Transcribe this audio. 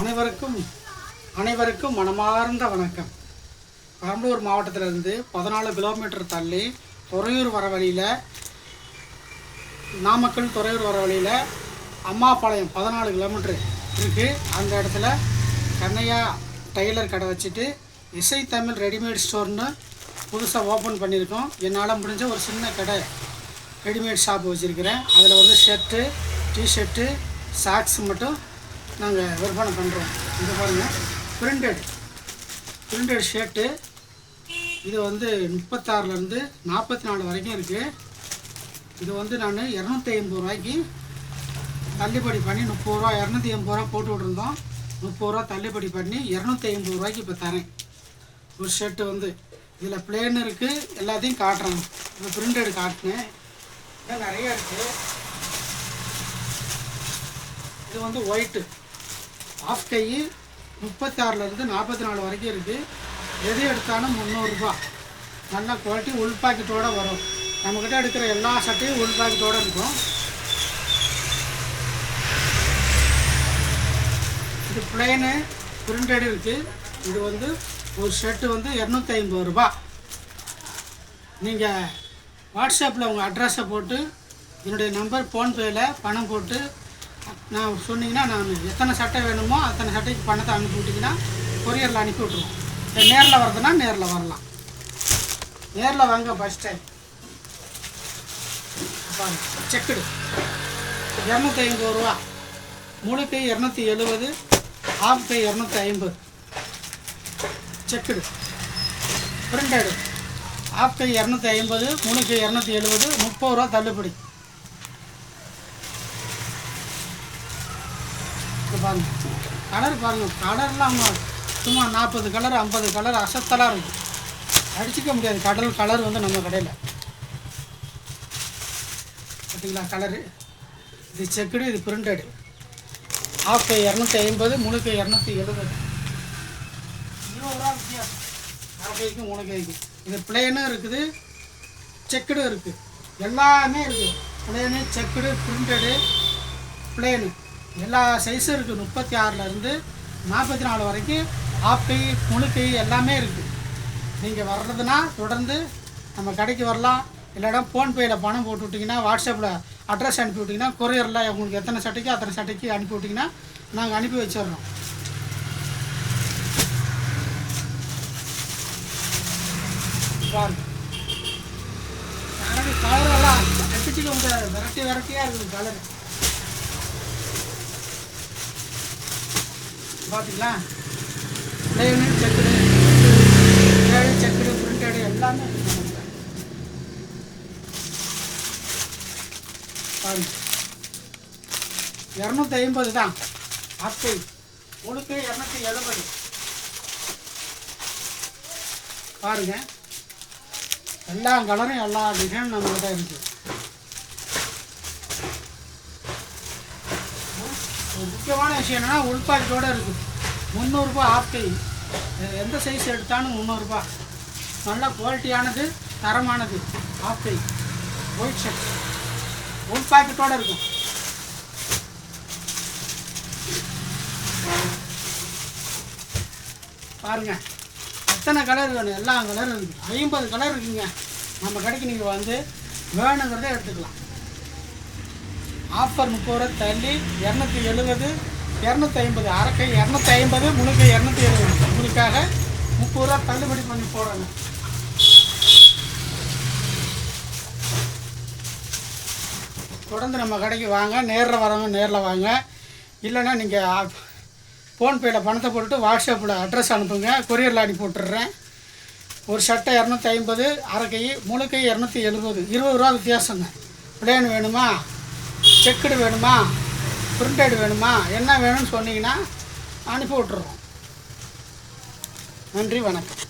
அனைவருக்கும் அனைவருக்கும் மனமார்ந்த வணக்கம். பெரம்பலூர் மாவட்டத்திலிருந்து பதினாலு கிலோமீட்டர் தள்ளி துறையூர் வர வழியில் நாமக்கல் துறையூர் வர வழியில் அம்மாபாளையம் பதினாலு கிலோமீட்டர் இருக்குது அந்த இடத்துல கண்ணையா டெய்லர் கடை வச்சுட்டு இசை தமிழ் ரெடிமேட் ஸ்டோர்னு புதுசாக ஓப்பன் பண்ணியிருக்கோம். என்னால் முடிஞ்ச ஒரு சின்ன கடை ரெடிமேட் ஷாப் வச்சுருக்கிறேன். அதில் வந்து ஷர்ட்டு டிஷர்ட்டு சாக்ஸ் மட்டும் நாங்கள் விற்பனை பண்ணுறோம் இது பாருங்கள் பிரிண்டட் பிரிண்டட் ஷர்ட்டு இது வந்து முப்பத்தாறுலேருந்து நாற்பத்தி நாலு வரைக்கும் இருக்குது இது வந்து நான் இரநூத்தி ஐம்பது ரூபாய்க்கு தள்ளுபடி பண்ணி முப்பது ரூபா இரநூத்தி எண்பது ரூபா போட்டு விட்ருந்தோம் முப்பது ரூபா தள்ளுபடி பண்ணி இரநூத்தி ஐம்பது ரூபாய்க்கு இப்போ தரேன். ஒரு ஷர்ட்டு வந்து. இதில் பிளேன் இருக்குது எல்லாத்தையும் காட்டுறேன். இப்போ பிரிண்டட் காட்டினேன் இன்னும் நிறையா இருக்குது இது வந்து ஒயிட்டு ஆஃப் கை முப்பத்தி ஆறுலேருந்து நாற்பத்தி நாலு வரைக்கும் இருக்குது எது எடுத்தாலும் முந்நூறுரூபா நல்ல குவாலிட்டி உள் பாக்கெட்டோடு வரும். நம்மக்கிட்ட எடுக்கிற எல்லா சட்டையும் உள் பாக்கெட்டோடு இருக்கும். இது பிளெயினு பிரிண்டட் இருக்குது இது வந்து ஒரு ஷர்ட்டு வந்து இரநூத்தி ஐம்பது ரூபா நீங்கள் வாட்ஸ்அப்பில் உங்கள் அட்ரஸை போட்டு என்னுடைய நம்பர் ஃபோன்பேயில் பணம் போட்டு நான் சொன்னீங்கன்னா நான் எத்தனை சட்டை வேணுமோ அத்தனை சட்டைக்கு பணத்தை அனுப்பி விட்டிங்கன்னா கொரியரில் அனுப்பி விட்ருவோம் நேரில் வரதுன்னா நேரில் வரலாம். நேரில் வாங்க பஸ் டைம் செக்குடு இரநூத்தி ஐம்பது ரூபா. முழு கை இரநூத்தி எழுபது ஆஃப் கை இரநூத்தி ஐம்பது செக்குடு பிரிண்டடு ஆஃப் கை இரநூத்தி ஐம்பது முழு கை இரநூத்தி எழுபது முப்பது ரூபா தள்ளுபடி. இது பாருங்க. கலர் பாருங்க. கலர்லாம் சும்மா நாற்பது கலர் ஐம்பது கலர் அசத்தலாக இருக்குது அடிச்சிக்க முடியாது. கடல் கலர் வந்து நம்ம கடையில். பார்த்தீங்களா கலரு. இது செக்குடு இது பிரிண்டடு. ஆஃப் இரநூத்தி ஐம்பது முழுக்க இரநூத்தி எழுபது. இருபது ரூபா வித்தியாசம். அரை கைக்கு மூணு கைக்கு இது பிளேனும் இருக்குது. செக்குடும் இருக்குது எல்லாமே இருக்குது பிளேனு செக்குடு பிரிண்டடு. பிளேனு எல்லா சைஸும் இருக்குது முப்பத்தி ஆறுலேருந்து நாற்பத்தி நாலு வரைக்கும் ஆப்பை கை எல்லாமே இருக்குது நீங்கள் வர்றதுன்னா தொடர்ந்து நம்ம கடைக்கு வரலாம். இல்லைனா ஃபோன்பேயில் பணம் போட்டு விட்டிங்கன்னா வாட்ஸ்அப்பில் அட்ரஸ் அனுப்பி விட்டிங்கன்னா கொரியரில் உங்களுக்கு எத்தனை சட்டைக்கு அத்தனை சட்டைக்கு அனுப்பி விட்டிங்கன்னா நாங்கள் அனுப்பி வச்சிடுறோம். பாருங்க. கலரெல்லாம் முடியாது வெரைட்டி வெரைட்டியாக இருக்குது கலரு பார்த்தீங்களா பிளேனு செக்குடு ஏழு செக்குடு பிரிண்டடு எல்லாமே பாருங்க. இரநூத்தி ஐம்பது தான். அத்தை முழுக்க இரநூத்தி எழுபது. பாருங்க. எல்லா கலரும் எல்லா டிசைனும் நம்மகிட்ட இருக்குது முக்கியமான விஷயம் என்னென்னா உள்பாக்கெட்டோடு இருக்குது முந்நூறுரூபா ஆஃப் கை எந்த சைஸ் எடுத்தாலும் முந்நூறுரூபா நல்ல குவாலிட்டியானது தரமானது ஆஃப் கை ஒயிட் ஷர்ட் உள் பாக்கெட்டோடு இருக்கும். பாருங்க. எத்தனை கலர் வேணும்? எல்லா கலரும் இருக்குது ஐம்பது கலர் இருக்குங்க. நம்ம கடைக்கு நீங்கள் வந்து வேணுங்கிறத எடுத்துக்கலாம். ஆஃபர் முப்பது ரூபா தள்ளி இரநூத்தி எழுபது இரநூத்தி ஐம்பது அரைக்கை இரநூத்தி ஐம்பது முழுக்கை இரநூத்தி எழுபது. உங்களுக்காக முப்பது ரூபா தள்ளுபடி பண்ணி போடுறாங்க. தொடர்ந்து நம்ம கடைக்கு வாங்க நேரில் வரவங்க நேரில் வாங்க. இல்லைன்னா நீங்கள் ஃபோன்பேயில் பணத்தை போட்டுட்டு வாட்ஸ்அப்பில் அட்ரஸ் அனுப்புங்க. கொரியரில் அனுப்பி விட்டுறேன் ஒரு சட்டை இரநூத்தி ஐம்பது அரைக்கை முழுக்கை இரநூத்தி எழுபது. இருபது ரூபா வித்தியாசங்க. பிளேன் வேணுமா? செக்குடு வேணுமா? பிரிண்டட் வேணுமா? என்ன வேணும்னு சொன்னீங்கன்னா அனுப்பி விட்டுறோம். நன்றி வணக்கம்.